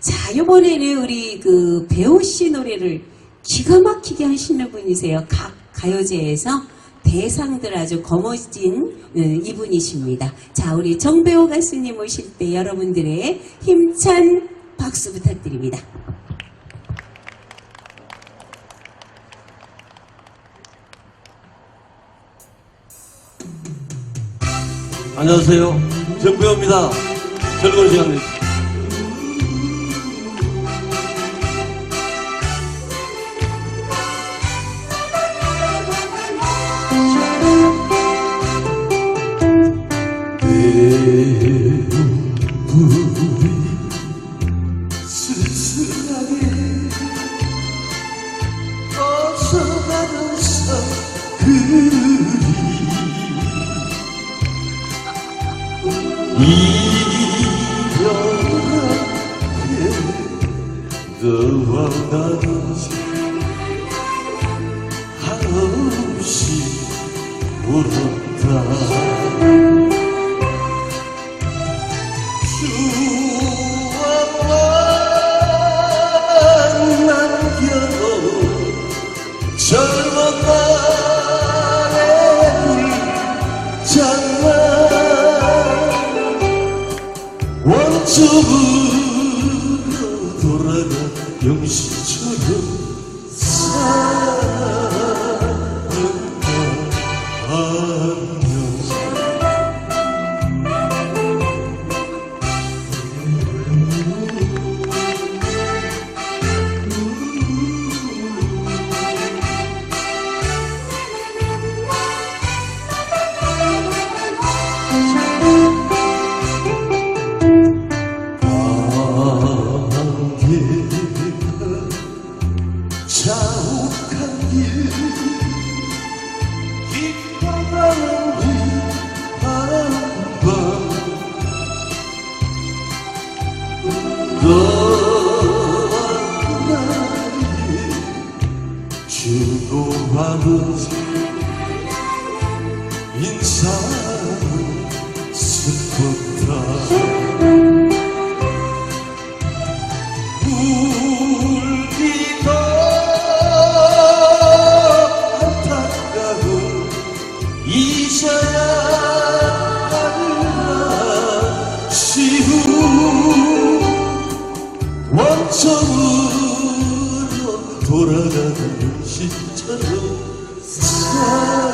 자, 이번에는 우리 그 배우 씨 노래를 기가 막히게 하시는 분이세요. 각 가요제에서 대상들 아주 거머쥔 어, 이분이십니다. 자, 우리 정배우 가수님 오실 때 여러분들의 힘찬 박수 부탁드립니다. 안녕하세요. 정배우입니다. 즐거운 시간 되 세요. 쓸쓸하게 어서가면서 이별하게 너와 나는 한없이 울었다 젊은 날의 불장난 원점으로 돌아가 영시처럼 사는가 안 주고받은 인사는 슬펐다 울기도 안타까운 이셔야 할나 시후 원점으로 돌아가는 시처럼 사랑